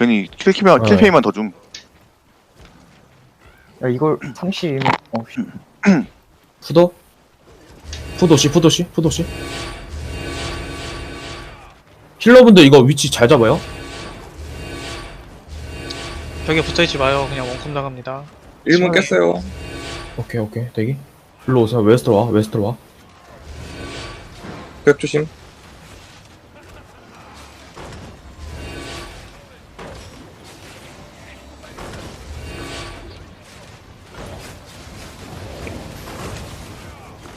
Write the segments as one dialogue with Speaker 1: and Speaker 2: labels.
Speaker 1: 괜히 킬키면
Speaker 2: 네.
Speaker 1: 킬페이만 더 줌.
Speaker 3: 야 이걸 30 어, 씨.
Speaker 2: 푸도 푸도시 푸도시 푸도시 힐러분들 이거 위치 잘 잡아요
Speaker 4: 벽에 붙어있지 마요. 그냥 원컴 나갑니다.
Speaker 5: 1문 깼어요.
Speaker 2: 오케이 오케이 대기 일로 오세요 웨스트로 와 웨스트로
Speaker 5: 와벽 조심.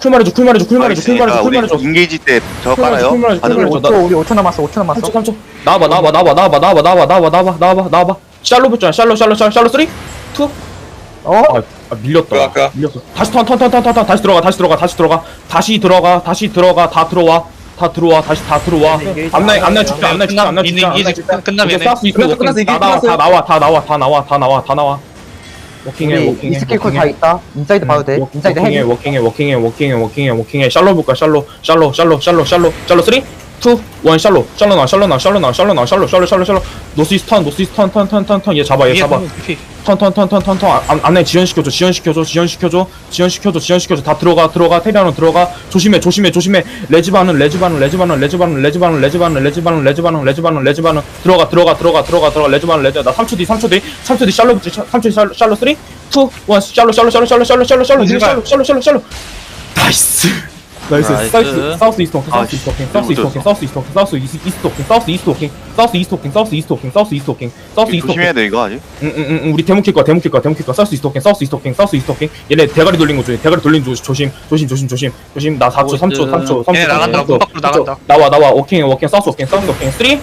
Speaker 2: 쿨 말해줘 쿨 말해줘 쿨 말해줘 쿨 말해줘 쿨
Speaker 1: 우리
Speaker 2: 말해줘.
Speaker 1: 인게이지 때 저거
Speaker 2: 쿨 말해줘,
Speaker 1: 깔아요.
Speaker 2: 쿨 말해줘, 쿨
Speaker 1: 반응을
Speaker 2: 말해줘.
Speaker 1: 못-
Speaker 3: 5초 우리 5초 남았어 5초 남았어.
Speaker 2: 3초 3초 나와봐 나와봐 나와봐 나와봐 나와봐 나와봐 나와봐 나와봐 나와봐 샬로 붙잖아. 샬로 샬로 샬로 샬로 3 2
Speaker 3: 어?
Speaker 2: 아, 아 밀렸다.
Speaker 5: 그 아까.
Speaker 2: 밀렸어. 다시 턴턴턴턴턴 다시 들어가 다시 들어가 다시 들어가. 다시 들어가 다시 들어가 다 들어와. 다 들어와 다시 다 들어와. 앞라인 앞라인 죽자 앞라인 죽자
Speaker 4: 있는
Speaker 2: 죽자
Speaker 4: 이제 끝- 끝나면
Speaker 2: 이제 사스 있어
Speaker 5: 끝났어, 끝났어, 이게
Speaker 2: 다 나와 다
Speaker 5: 끝났어요.
Speaker 2: 나와 다 나와 다 나와 다 나와 다 나와 워킹해
Speaker 3: 우리
Speaker 2: 워킹해
Speaker 3: 이 스킬 콜다 있다. 인사이드 봐도 돼.
Speaker 2: 워-
Speaker 3: 인사이드
Speaker 2: 워킹해
Speaker 3: 헤비
Speaker 2: 워킹해 워킹해 워킹해 워킹해 워킹해. 샬로 볼까 샬로 샬로 샬로 샬로 샬로 샬로 3 2 1 샬로 샬로 나 샬로 나 샬로 나 샬로 나 샬로 샬로 샬로 샬로 노스 이스트 턴 노스 이스트 턴턴 턴 턴 턴 얘 잡아 얘
Speaker 4: 위에
Speaker 2: 잡아
Speaker 4: 턴 피.
Speaker 2: 턴턴 턴 턴 턴턴 안에 지연시켜줘 지연시켜줘 지연시켜줘 지연시켜줘 지연시켜줘 다 들어가 들어가 테리아노 들어가 조심해 조심해 조심해 레지바는 레지바는 레지바는 레지바는 레지바는 레지바는 레지바는 레지바는 레지바는 레지바는 들어가 들어가 들어가 들어가 들어가 레지바는 레지 나 3초 뒤 3초 뒤 3초 뒤 샬로 붙지 3초 뒤 샬로 샬로 3 2 1 샬로 샬로 샬로 샬로 샬로 샬로 샬로 샬로 샬로 샬로 샬로 나이스 나이스
Speaker 1: 나이스.
Speaker 2: 사우스 이스트 워킹
Speaker 1: 아,
Speaker 2: 사우스 이스트 워킹
Speaker 1: 씨,
Speaker 2: 사우스 이스트 워킹 사우스 이스트 워킹 사우스 이스트 워킹 사우스 이스트 워킹 사우스 이스트 워킹 사우스 이스트 워킹 사우스 이스트 워킹 사우스 이스트
Speaker 1: 조심해야 돼 이거 아직.
Speaker 2: 응응응 우리 데몬 킬 거야 데몬 킬 거야 데몬 킬 거야 사우스 이스트 워킹 사우스 이스트 워킹 사우스 이스트 워킹 얘네 대가리 돌린 거 조심 대가리 돌린 거 조심 조심 조심 조심 조심 나 4초 3초 3초 3초
Speaker 4: 얘네 나간다, 문 밖으로 나간다.
Speaker 2: 나와 나와 워킹 워킹 사우스 워킹 사우스 워킹 3 2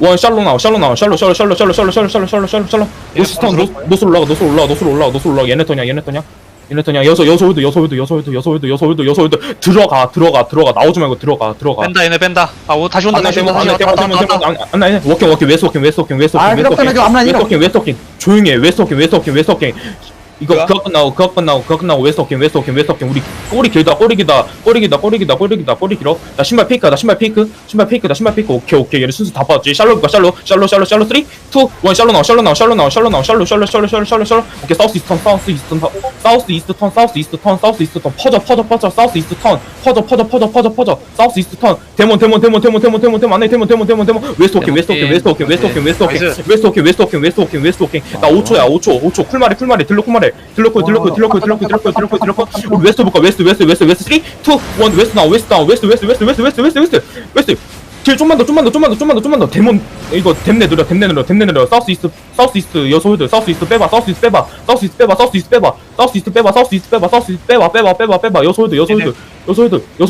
Speaker 2: 1 샬로 나와 샬로 나와 샬로 샬로 샬로 샬로 샬로 샬로 샬로 샬로 샬로 샬로 노스 턴 노스로 올라가 노스로 올라가 노스로 올라가 노스로 올라가 얘네 터냐 얘네 터냐 여섯 홀드 여섯 홀드 여섯 홀드 여섯 홀드 들어가 들어가 들어가. 나오지 말고 들어가 들어가.
Speaker 4: 뺀다 얘네 뺀다. 아 오, 다시 온다
Speaker 2: 안나
Speaker 4: 다시
Speaker 2: 데몬
Speaker 4: 온다. 다시
Speaker 2: 안나
Speaker 4: 온다.
Speaker 2: 데몬
Speaker 4: 왔다,
Speaker 2: 데몬
Speaker 4: 왔다,
Speaker 2: 데몬
Speaker 4: 왔다.
Speaker 2: 안나 워킹 워킹 웨스 워킹 웨스 워킹 웨스
Speaker 3: 아,
Speaker 2: 워킹. 웨스
Speaker 3: 그렇구나,
Speaker 2: 워킹
Speaker 3: 이거
Speaker 2: 웨스 워킹 웨스 워킹 조용히 해 웨스 워킹 웨스 워킹 웨스 워킹 이거
Speaker 5: 뭐야?
Speaker 2: 그거 끝나고 그거 끝나고 그거 끝나고 웨스 워킹 웨스 워킹 웨스 워킹 우리 꼬리 길다 꼬리 길다 꼬리 길다 꼬리 길다 꼬리 길다 꼬리 길어. 나 신발 페이크야 나 신발 페이크 신발 페이크 나 신발 페이크. 오케이 오케이. 얘를 순수 다 빠졌지? 샬로 볼까? 샬로 샬로 샬로 샬로 3 2 1 샬로 나와 샬로 나와 샬로 나와 샬로 나와 샬로 샬로 샬로 샬로 샬로 샬로 오케이 사우스 이스트 턴 사우스 이스트 턴 사우스 이스트 턴 사우스 이스트 턴 사우스 이스트 턴. 퍼져 퍼져 퍼져 사우스 이스트 턴. 퍼져 퍼져 퍼져 퍼져 퍼져. 사우스 이스트 턴. 데몬 데몬 데몬 데몬 데몬 데몬 데몬. 안에 데몬 데몬 데몬 데몬. 웨스트 워킹 웨스트 워킹 웨스트 워킹 웨스트 워킹 웨스트
Speaker 4: 나이스.
Speaker 2: 웨스트 워킹 웨스트 워킹 웨스트 웨스트 워킹. 나 5초야 5초 5초. 쿨마리 쿨마리. 들러 쿨마리 들러 쿨 들러 쿨 들러 쿨 들러 쿨 들러 쿨 들러 쿨 들러 쿨 우리 웨스트 볼까? 웨스트 웨스트 웨스트 웨스트. 3 2 1 웨스트 나와. 웨스트 나와. 웨스트 웨스트 웨스트 웨스트 웨스트 웨스트 웨스트. 웨스트. 길 좀만 더 좀만 더 좀만 더 좀만 더 좀만 더. 데몬 이거 댐내 느려 댐내 느려 댐내 느려. 사우스 이스트 사우스 이스트 홀드. 사우스 이스트 빼봐 사우스 이스트 빼봐. 사우스 이스트 빼봐 사우스 이스트 빼봐. 사우스 이스트 빼봐 사우스 이스트 빼봐 사우스 이스트 빼봐 빼봐 빼봐 빼봐. 홀드 여섯 홀드. 여섯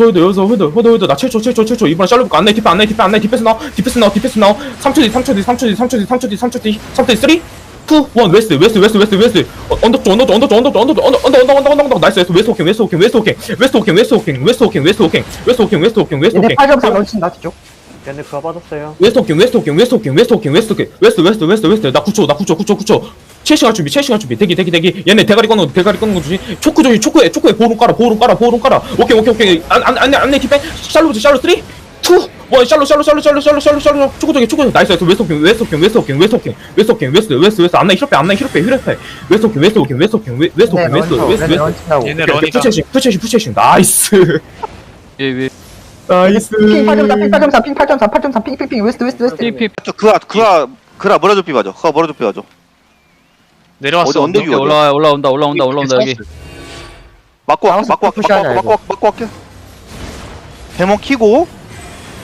Speaker 2: 홀드 홀드 홀드 나 7초 7초 7초. 이번에 샬롯 안내 디펜 안내 디펜 안내. 디펜스 나와 디펜스 나와 디펜스 나와. 3초 뒤 3초 뒤 3초 뒤 3초 뒤 3초 뒤 3초 뒤 3초 뒤 3 2 1 웨스트 웨스트 웨스트 웨스트 웨스트 어, 언더 쪽 언더 쪽 언더 쪽 언더 쪽 언더 쪽 언더 언더 언더 언더 언더 나이스 웨스트 워킹 웨스트 워킹 웨스트 워킹 웨스트 워킹 웨스트 워킹 웨스트 워킹 웨스트 워킹 웨스트 워킹 웨스트 워킹 웨스트
Speaker 3: 얘네
Speaker 2: 워킹
Speaker 3: 8점상 넘친다 뒤쪽
Speaker 6: 얘네 그거 빠졌어요.
Speaker 2: 웨스트 워킹 웨스트 워킹 웨스트 워킹 웨스트 워킹 웨스트 워킹 웨스트 웨스트 웨스트 웨스트 나 9초 나 9초 9초 9초 7시간 준비 7시간 준비 대기 대기 대기 얘네 대가리 꺼는 거 대가리 꺼는 거 주지 초크 조이 초크에 초크에 보름 깔아 보름 깔아 보름 깔아 오케이 오케이 오케이 안 안 안 내 안내 디펜 샬로부터 샬로 3 2 1 샬로 샬로 샬로 샬로 샬로 샬로 샬로 저기 초크 나이스 나이스 워킹 웨스트 워킹 웨스트 워킹 웨스트 웨스트 웨스트 안내 히로페 안내 히로페 히로페 웨스트 워킹 웨스트 워킹 웨스트 워킹 웨스트
Speaker 3: 얘네
Speaker 4: 러니까.
Speaker 2: 푸체싱 푸체싱 푸체싱 나이스.
Speaker 7: 예예.
Speaker 2: 나이스.
Speaker 3: 핑8.3핑8.3핑8.3 8.3 핑핑 핑 웨스트 웨스트 웨스트.
Speaker 7: 삐삐
Speaker 1: 저 그아 그아 그라 멀어져 삐봐줘. 그아 멀어져 삐봐줘.
Speaker 4: 내려왔어.
Speaker 1: 어디 언덕
Speaker 7: 오케이, 올라와 올라온다 올라온다 올라온다 여기.
Speaker 1: 맞고
Speaker 3: 사우스
Speaker 1: 맞고 맞고
Speaker 3: 푸시하자,
Speaker 1: 맞고 맞고 맞고 맞고 데몬 키고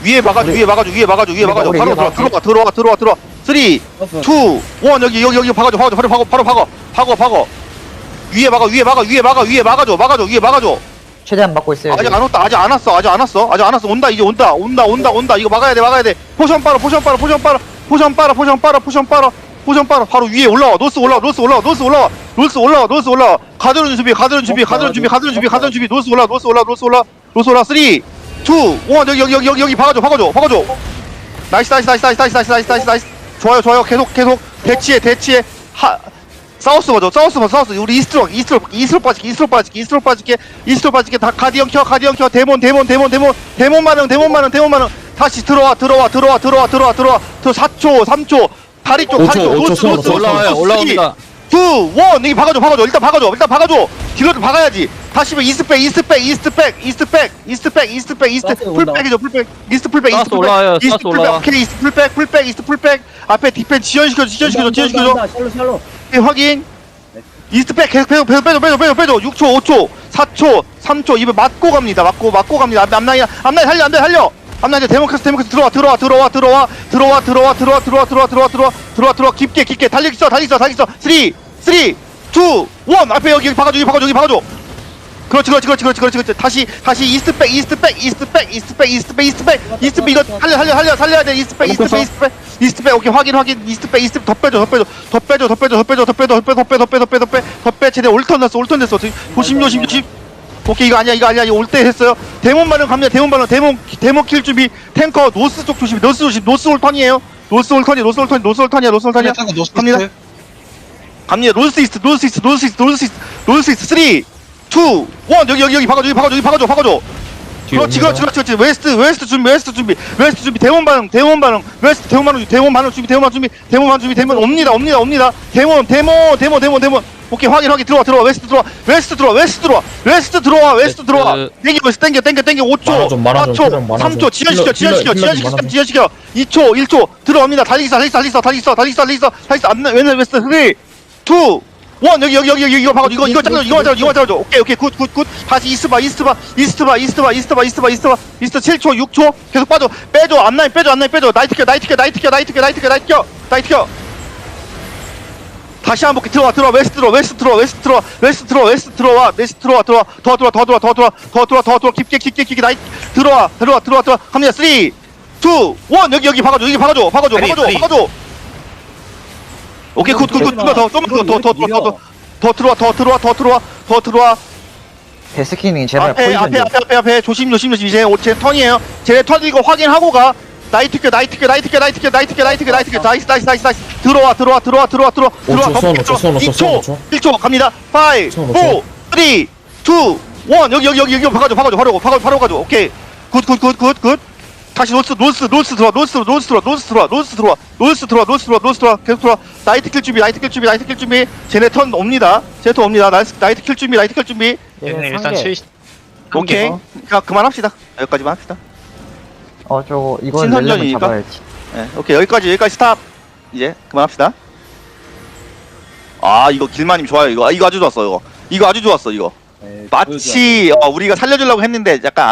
Speaker 1: 위에 막아줘 위에 막아줘 위에 막아줘 위에
Speaker 3: 우리
Speaker 1: 막아줘.
Speaker 3: 우리
Speaker 1: 바로
Speaker 3: 위에
Speaker 1: 들어와
Speaker 3: 막아줘.
Speaker 1: 들어와 들어와 들어와 들어와. 3 2 1 여기 여기 여기 박아줘 박아줘 바로 박어 바로 박어 박어 박어 위에 막아 위에 막아 위에 막아 위에 막아줘 막아줘 위에 막아줘.
Speaker 3: 최대한 막고 있어요
Speaker 1: 아직 안 왔다 아직 안 왔어 아직 안 왔어 아직 안 왔어. 온다 이제 온다 온다 온다 온다. 이거 막아야 돼 막아야 돼. 포션 빨아 포션 빨아 포션 빨아 포션 빨아 포션 빨아 포션 빨아 포션 바로 바로 위에 올라와. 노스 올라와 노스 올라와 노스 올라와. 노스 올라와 노스 올라와. 가드론 준비 가드론 준비 가드론 준비 가드론 준비 가드론 준비. 노스 올라 노스 올라 노스 올라 노스 올라 3 2 1 여기 여기 여기 여기 여기 박아줘 박아줘 박아줘. 나이스 나이스 나이스 나이스 나이스 나이스 나이스 나이스. 나이스 좋아요 좋아요. 계속 계속. 대치해 대치해. 하 사우스 맞아 사우스 맞아 사우스. 우리 이스트로 이스트로 이스트로 빠질게 이스트로 빠질게 이스트로 빠질게 이스트로 빠질게. 다 가디언 켜 가디언 켜. 데몬 데몬 데몬 데몬. 데몬 반응 데몬 반응 데몬 반응 다시 들어와 들어와 들어와 들어와 들어와 들어와. 들 4초 3초. 다리 쪽 다리 쪽.
Speaker 2: 5초,
Speaker 1: 노스
Speaker 2: 5초,
Speaker 1: 노스
Speaker 7: 올라와요. 올라옵니다
Speaker 1: 2 1 여기 박아줘 박아줘 일단 박아줘 일단 박아줘 딜러들 박아야지 다시 이스트 백 이스트 백 이스트 백 이스트 백 이스트 백 이스트 백 이스트 풀백이죠 풀백 이스트 풀백
Speaker 7: 사우스
Speaker 1: 이스트
Speaker 7: 올라와요,
Speaker 1: 풀백 이스트
Speaker 7: 사우스
Speaker 1: 풀백
Speaker 7: 올라와.
Speaker 1: 오케이 이스트 풀백 풀백 이스트 풀백 앞에 디펜 지연시켜줘 지연시켜줘 지연시켜줘
Speaker 5: 샬로 샬로
Speaker 1: 네, 확인. 이스트 백 계속 빼줘 빼줘 빼줘 빼줘 빼줘 빼줘 6초 5초 4초 3초 입에 맞고 갑니다 맞고 맞고 갑니다 앞- 앞라인 앞라인 살려 안돼 살려 앞라인 데모크스 데모크스 들어와 들어와 들어와 들어와 들어와 들어와 들어와 들어와 들어와 들어와 들어와 들어와 들어와 깊게 깊게 달리기 있어 달리기 있어 달리기 있어 3 3 2 1 앞에 여기 여기 박아줘 여기 박아줘 여기 박아줘 그렇지 그렇지 그렇지 그렇지 그렇지 그렇지 다시 다시 이스트 백 이스트 백 이스트 백 이스트 백 이스트 백 이스트 백 이스트 백 이거 살려 살려 살려 살려야 돼 이스트 백 이스트 백 이스트 백 이스트 백 오케이 확인 확인 이스트 백 이스트 더 빼줘 더 빼줘 더 빼줘 더 빼줘 더 빼줘 더 빼줘 더 빼 더 빼 더 빼 더 빼 더 빼 더빼 쟤네 올턴 됐어 올턴 됐어 조심 조심 조심 오케이 이거 아니야 이거 아니야 이거 올 때 했어요 데몬 반응 갑니다 데몬 반응 데몬 데몬 킬 준비 탱커 노스 쪽 조심 노스 조심 노스 올턴이에요 노스 올턴이 노스 올턴이 노스 올턴이야 노스 올턴이야 갑니다 갑니다 노스 이스트 노스 이스트 노스 이스트 노스 이스트 노스 이스트 3 2 1 여기 여기 여기 박아줘 여기 박아줘 여기 박아줘 박아줘 그렇지 그렇지 그렇지 그렇지 웨스트 웨스트 준비 웨스트 준비 웨스트 준비 대원 반응 대원 반응 웨스트 대원 반응 대원 반응 준비 대원 반응 준비 대원 반응 준비 대원 옵니다 옵니다 옵니다 대원 대원 대원 대원 대원 오케이 확인 확인 들어와 들어와 웨스트 들어와 웨스트 들어와 웨스트 들어와 웨스트 들어와 웨스트 들어와. 땡겨 웨스트 땡겨 땡겨 땡겨 5초
Speaker 2: 많아 좀, 많아 좀,
Speaker 1: 4초
Speaker 2: 그냥 많아
Speaker 1: 3초
Speaker 2: 좀.
Speaker 1: 지연시켜 지연시켜 지연시켜. 지연시켜 2초 1초 들어옵니다 달리기 있어 달리기 있어 달리기 있어 달리기 있어 달리기 있어 달리기 있어 안나 왼 웨스트 3 2원 여기 여기 여기 여기 이거 박아 이거 이거 잘라 이거 잘라 이거 잘라 오케이 오케이. 굿 굿 굿. 다시 이스트 봐 이스트 봐 이스트 봐 이스트 봐 이스트 봐 이스트 봐 이스트 봐. 이스트 7초 6초. 계속 빠져. 빼줘 앞라인 빼줘 앞라인 빼줘. 나이트 켜 나이트 켜 나이트 켜 나이트 켜 나이트 켜 나이트 켜. 나이트 켜. 다시 한번 들어와 들어와. 웨스트 들어와 웨스트 들어와 웨스트 들어와. 웨스트 들어와 웨스트 들어와. 웨스트 들어와 들어와. 더 들어와 더 들어와 더 들어와. 더 들어와 더 들어와. 깊게 깊게 깊게. 나이트 들어와 들어와 들어와 들어와. 갑니다. 3 2 1 여기 여기 박아줘 여기 박아줘 박아줘 박아줘. 박아줘 오케이 굿 굿굿. 좀만 더 좀만 더더더더더 더. 들어와 더 들어와 더 들어와 더 들어와.
Speaker 3: 데스키닝 제발
Speaker 1: 앞에
Speaker 3: 포지션
Speaker 1: 앞에
Speaker 3: 좀.
Speaker 1: 앞에 앞에 앞에. 조심 조심 조심. 이제 오- 제 턴이에요. 제 턴 이거 확인하고 가. 나이트 켜 나이트 켜 나이트 켜 나이트 켜 나이트 켜 나이트 켜 나이트 켜 나이스 나이스 나이스 나이스. 들어와 들어와 들어와 들어와 들어와. 들어와
Speaker 2: 초, 손 넣죠, 손 넣죠, 손
Speaker 1: 2초
Speaker 2: 넣죠.
Speaker 1: 1초 갑니다. 5 4손3
Speaker 2: 넣죠.
Speaker 1: 2 1 여기 여기 여기 여기. 박아줘 박아줘 바로 바로 바로 가줘. 오케이. 굿 굿 굿 굿굿 다시 노스 노스 노스 들어와 노스 노스 들어와 노스 들어와 노스 들어와 노스 들어와 노스 들어와 노스 들어와 계속 들어와. 나이트 킬 준비 나이트 킬 준비 나이트 킬 준비. 쟤네 턴 옵니다. 쟤네 턴 옵니다. 나이스 나이트 킬 준비 나이트 킬 준비.
Speaker 4: 얘네 일단
Speaker 3: 상계.
Speaker 4: 칠
Speaker 1: 오케이.
Speaker 3: 어.
Speaker 1: 자 그만합시다. 여기까지만 합시다.
Speaker 3: 어 저거 이건
Speaker 1: 신선전이니까?
Speaker 3: 잡아야지.
Speaker 1: 예 오케이. 여기까지 여기까지 스탑. 이제 그만합시다. 아 이거 길마님 좋아요. 이거 아, 이거 아주 좋았어 이거. 이거 아주 좋았어 이거. 마치 어, 우리가 살려주려고 했는데 약간